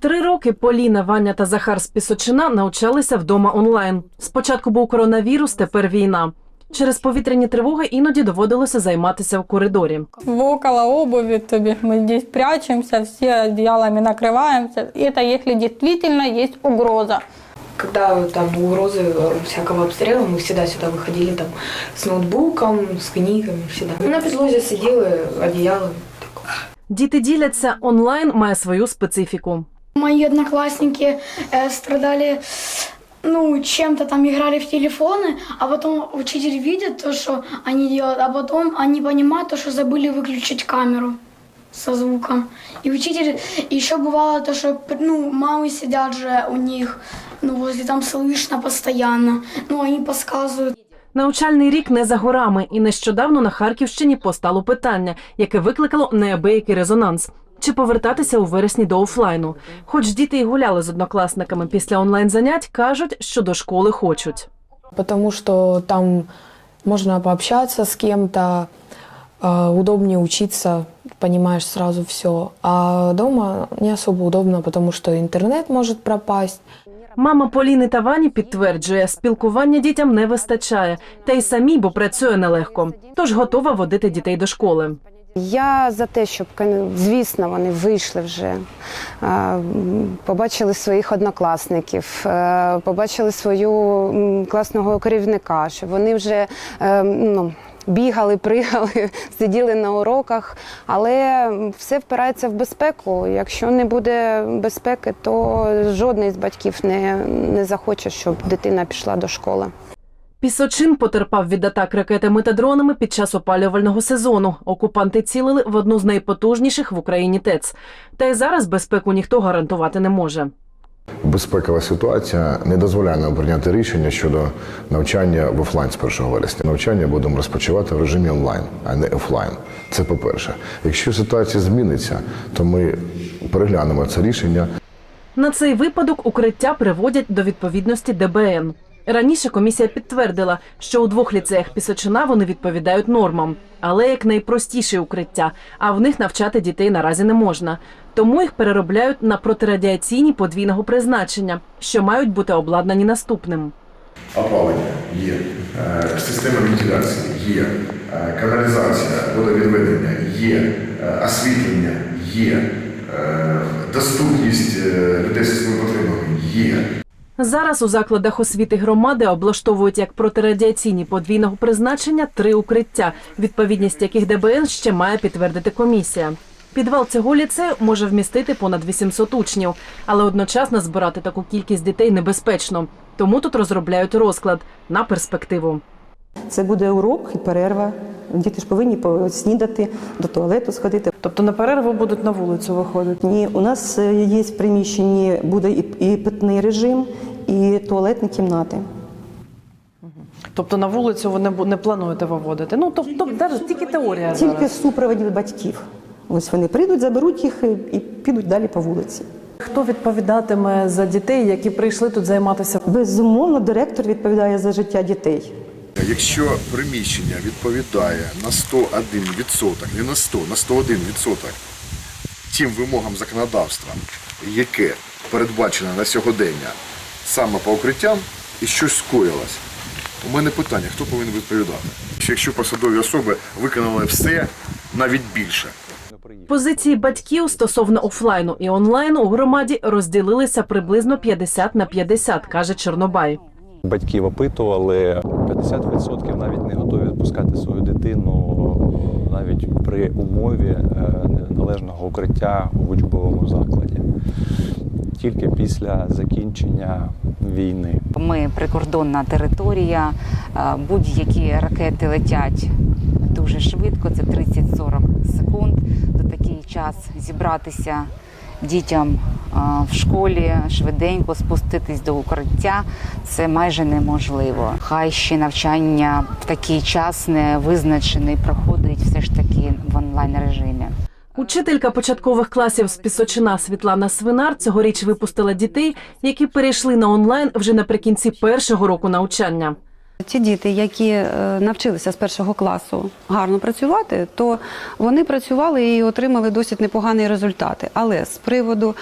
Три роки Поліна, Ваня та Захар з Пісочина навчалися вдома онлайн. Спочатку був коронавірус, тепер війна. Через повітряні тривоги іноді доводилося займатися в коридорі. Около обуви, то бишь мы здесь прячемся, все одеялами накрываемся. Это если действительно есть угроза. Когда там угрозы э, всякого обстрела, мы всегда сюда выходили там с ноутбуком, с книгами, всегда. На подлозе сидела, одеяло. Діти діляться онлайн має свою специфіку. Мои одноклассники э, страдали, ну, чем-то там играли в телефоны, а потом учитель видит то, что они делают, а потом они понимают то, что забыли выключить камеру со звуком. И учитель, еще бывало то, что, ну, мамы сидят же у них, ну, возле там слышно постоянно, ну, они подсказывают. Навчальний рік не за горами, і нещодавно на Харківщині постало питання, яке викликало неабиякий резонанс. Чи повертатися у вересні до офлайну? Хоч діти й гуляли з однокласниками після онлайн занять, кажуть, що до школи хочуть. потому что там можно пообщаться с кем-то, э, удобнее учиться, понимаешь сразу все. А дома не особо удобно, потому что интернет может пропасть. Мама Поліни та Вані підтверджує, спілкування дітям не вистачає, та й самій, бо працює нелегко. Тож готова водити дітей до школи. Я за те, щоб звісно вони вийшли вже, е, побачили своїх однокласників, е, побачили свою класного керівника, щоб вони вже е, ну. Бігали, пригали, сиділи на уроках, але все впирається в безпеку. Якщо не буде безпеки, то жодний з батьків не, не захоче, щоб дитина пішла до школи. Пісочин потерпав від атак ракетами та дронами під час опалювального сезону. Окупанти цілили в одну з найпотужніших в Україні ТЕЦ. Та й зараз безпеку ніхто гарантувати не може. Безпекова ситуація не дозволяє нам прийняти рішення щодо навчання в офлайн з 1 вересня. Навчання будемо розпочивати в режимі онлайн, а не офлайн. Це по-перше. Якщо ситуація зміниться, то ми переглянемо це рішення. На цей випадок укриття приводять до відповідності ДБН. Раніше комісія підтвердила, що у двох ліцеях Пісочина вони відповідають нормам, але як найпростіше укриття, а в них навчати дітей наразі не можна. Тому їх переробляють на протирадіаційні подвійного призначення, що мають бути обладнані наступним. Опалення є, е, система вентиляції є, е, каналізація, водовідведення є, е, освітлення є, доступність людей своїми потребами є. Зараз у закладах освіти громади облаштовують як протирадіаційні подвійного призначення три укриття, відповідність яких ДБН ще має підтвердити комісія. Підвал цього ліцею може вмістити понад 800 учнів, але одночасно збирати таку кількість дітей небезпечно. Тому тут розробляють розклад на перспективу. Це буде урок і перерва. Діти ж повинні поснідати, до туалету сходити. Тобто на перерву будуть на вулицю виходити. Ні, у нас е, є в приміщенні буде і питний режим, і туалетні кімнати. Тобто на вулицю ви не, не плануєте виводити. Ну тобто навіть тільки теорія Тільки з супроводів батьків. Ось вони прийдуть, заберуть їх і- і підуть далі по вулиці. Хто відповідатиме за дітей, які прийшли тут займатися? Безумовно, директор відповідає за життя дітей. Якщо приміщення відповідає на 101%, не на 100, на 101% тим вимогам законодавства, яке передбачено на сьогодення саме по укриттям, і щось скоїлось, у мене питання, хто повинен відповідати? Якщо посадові особи виконали все, навіть більше. Позиції батьків стосовно офлайну і онлайну у громаді розділилися приблизно 50 на 50, каже Чорнобай. Батьків опитували 50% навіть не готові відпускати свою дитину навіть при умові е, належного укриття в учбовому закладі. Тільки після закінчення війни. Ми прикордонна територія, е, будь-які ракети летять дуже швидко, це 30-40 секунд. За такий час зібратися дітям е, в школі швиденько спуститись до укриття це майже неможливо. Хай ще навчання в такий час не визначений проходить все ж таки в онлайн режимі. Учителька початкових класів з Пісочина Світлана Свинар цьогоріч випустила дітей, які перейшли на онлайн вже наприкінці першого року навчання. Ті діти, які е, навчилися з першого класу гарно працювати, то вони працювали і отримали досить непогані результати. Але з приводу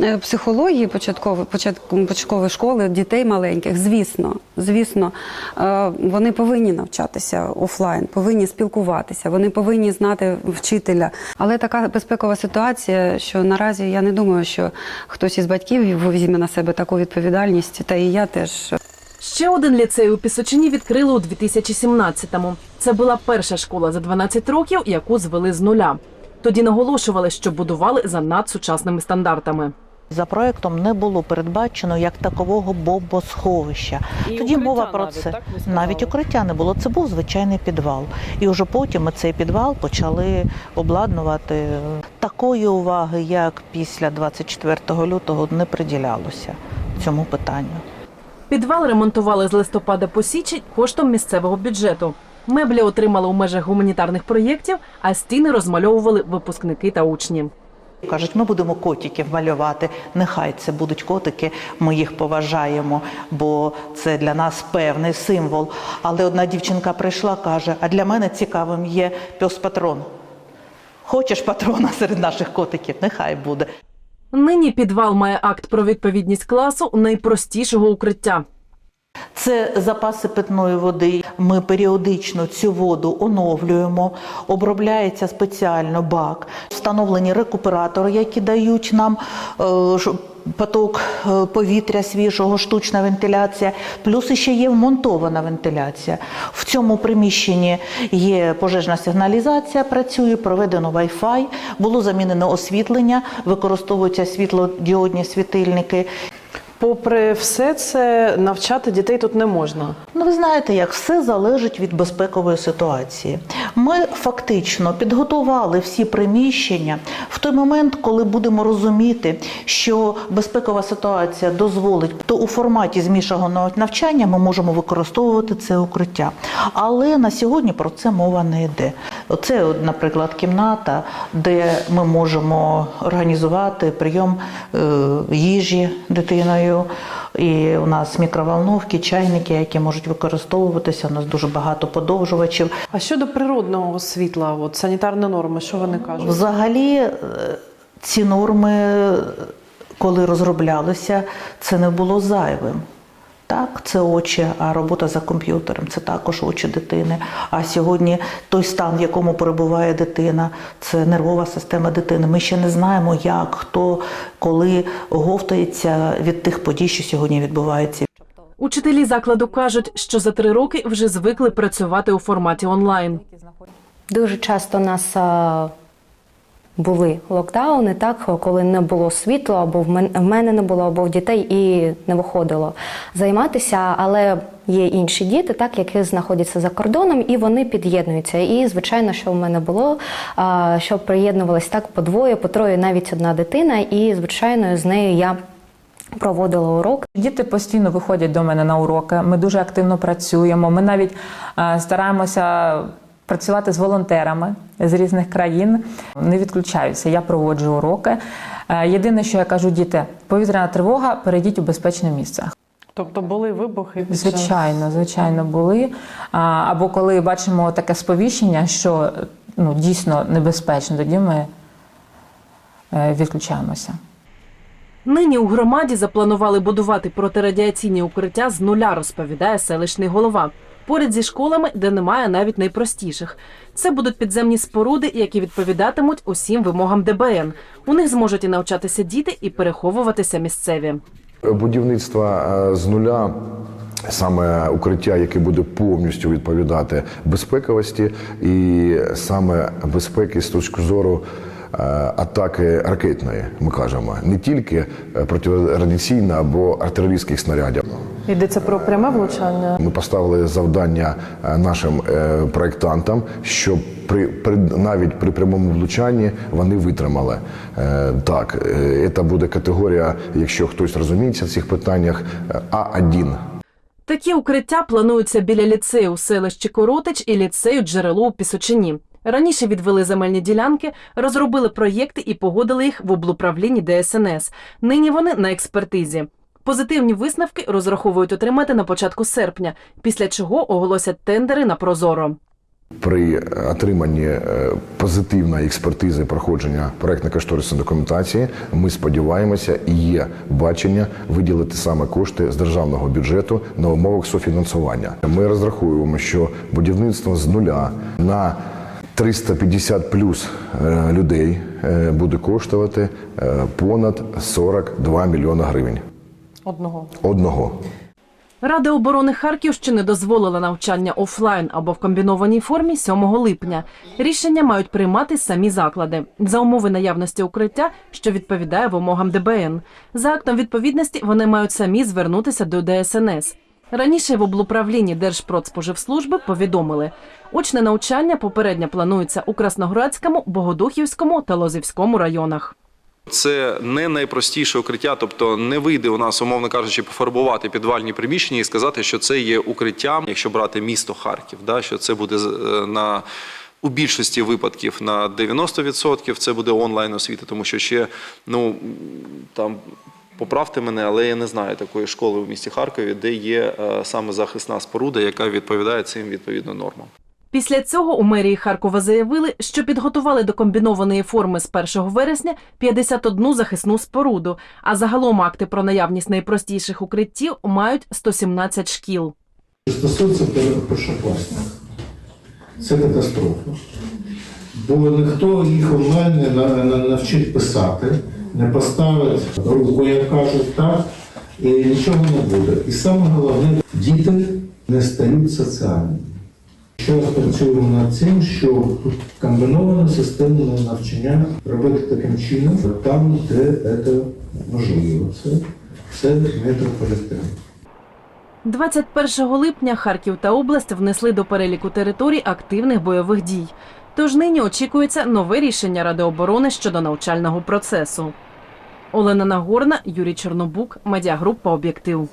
е, психології початкової початкової школи дітей маленьких, звісно, звісно, е, вони повинні навчатися офлайн, повинні спілкуватися, вони повинні знати вчителя. Але така безпекова ситуація, що наразі я не думаю, що хтось із батьків візьме на себе таку відповідальність, та і я теж. Ще один ліцей у Пісочині відкрили у 2017-му. Це була перша школа за 12 років, яку звели з нуля. Тоді наголошували, що будували за надсучасними стандартами. За проектом не було передбачено як такового бомбосховища. Тоді мова про це навіть укриття не було. Це був звичайний підвал. І вже потім ми цей підвал почали обладнувати. Такої уваги, як після 24 лютого, не приділялося цьому питанню. Підвал ремонтували з листопада по січень коштом місцевого бюджету. Меблі отримали у межах гуманітарних проєктів, а стіни розмальовували випускники та учні. Кажуть, ми будемо котиків малювати. Нехай це будуть котики, ми їх поважаємо, бо це для нас певний символ. Але одна дівчинка прийшла, каже: а для мене цікавим є пес-патрон. Хочеш патрона серед наших котиків? Нехай буде. Нині підвал має акт про відповідність класу найпростішого укриття. Це запаси питної води. Ми періодично цю воду оновлюємо, обробляється спеціально бак, встановлені рекуператори, які дають нам е, поток е, повітря свіжого, штучна вентиляція. Плюс ще є вмонтована вентиляція. В цьому приміщенні є пожежна сигналізація, працює, проведено Wi-Fi, було замінено освітлення, використовуються світлодіодні світильники. Попри все це, навчати дітей тут не можна. Ну, ви знаєте, як все залежить від безпекової ситуації. Ми фактично підготували всі приміщення в той момент, коли будемо розуміти, що безпекова ситуація дозволить, то у форматі змішаного навчання ми можемо використовувати це укриття. Але на сьогодні про це мова не йде. Це, наприклад, кімната, де ми можемо організувати прийом е, їжі дитиною. І у нас мікроволновки, чайники, які можуть використовуватися. У нас дуже багато подовжувачів. А щодо природного світла, от санітарні норми, що вони кажуть? Взагалі, е, ці норми, коли розроблялися, це не було зайвим. Так, це очі, а робота за комп'ютером це також очі дитини. А сьогодні той стан, в якому перебуває дитина, це нервова система дитини. Ми ще не знаємо, як, хто, коли говтається від тих подій, що сьогодні відбуваються. Учителі закладу кажуть, що за три роки вже звикли працювати у форматі онлайн. Дуже часто нас були локдауни, так коли не було світла, або в мен- в мене не було, або в дітей і не виходило займатися. Але є інші діти, так які знаходяться за кордоном, і вони під'єднуються. І звичайно, що в мене було, що приєднувалось так по двоє, по троє, навіть одна дитина, і звичайно з нею я проводила урок. Діти постійно виходять до мене на уроки. Ми дуже активно працюємо. Ми навіть е, стараємося працювати з волонтерами з різних країн. Не відключаюся. Я проводжу уроки. Е, Єдине, що я кажу, діти, повітряна тривога, перейдіть у безпечне місце. Тобто були вибухи під час- Звичайно, звичайно, були. Або коли бачимо таке сповіщення, що ну, дійсно небезпечно, тоді ми е, відключаємося. Нині у громаді запланували будувати протирадіаційні укриття з нуля, розповідає селищний голова. Поряд зі школами, де немає навіть найпростіших. Це будуть підземні споруди, які відповідатимуть усім вимогам ДБН. У них зможуть і навчатися діти, і переховуватися місцеві. Будівництво е, з нуля. Саме укриття, яке буде повністю відповідати безпековості, і саме безпеки з точки зору е, атаки ракетної, ми кажемо, не тільки е, протирадіаційна або артилерійських снарядів. Йдеться про пряме влучання. Ми поставили завдання е, нашим е, проєктантам, щоб при, при навіть при прямому влучанні вони витримали. Е, Так, це буде категорія, якщо хтось розуміється в цих питаннях, е, А1. Такі укриття плануються біля ліцею у селищі Коротич і ліцею джерело у Пісочині. Раніше відвели земельні ділянки, розробили проєкти і погодили їх в облуправлінні ДСНС. Нині вони на експертизі. Позитивні висновки розраховують отримати на початку серпня, після чого оголосять тендери на прозоро. При отриманні е, позитивної експертизи проходження проектно-кошторисної документації ми сподіваємося і є бачення виділити саме кошти з державного бюджету на умовах софінансування. Ми розраховуємо, що будівництво з нуля на 350 плюс е, людей е, буде коштувати понад 42 мільйона гривень. Одного. Одного. Рада оборони Харківщини дозволила навчання офлайн або в комбінованій формі 7 липня. Рішення мають приймати самі заклади за умови наявності укриття, що відповідає вимогам ДБН. За актом відповідності вони мають самі звернутися до ДСНС. Раніше в облуправлінні Держпродспоживслужби повідомили, очне навчання попередньо планується у Красноградському, Богодухівському та Лозівському районах. Це не найпростіше укриття, тобто не вийде у нас, умовно кажучи, пофарбувати підвальні приміщення і сказати, що це є укриттям, якщо брати місто Харків, да, що це буде е, на у більшості випадків на 90% це буде онлайн освіта, тому що ще ну там. Поправте мене, але я не знаю такої школи у місті Харкові, де є е, саме захисна споруда, яка відповідає цим відповідно нормам. Після цього у мерії Харкова заявили, що підготували до комбінованої форми з 1 вересня 51 захисну споруду, а загалом акти про наявність найпростіших укриттів мають 117 шкіл. Що стосується першокласників, це катастрофа. Бо ніхто їх онлайн не на- на- навчить писати, не поставить руку, як кажуть, так, і нічого не буде. І саме головне, діти не стають соціальними. Зараз працюємо над цим, що комбіноване системне навчання робити таким чином, там, де це можливо. Це, це метрополітен. 21 липня Харків та область внесли до переліку територій активних бойових дій. Тож нині очікується нове рішення Ради оборони щодо навчального процесу. Олена Нагорна, Юрій Чорнобук, медіагрупа Об'єктив.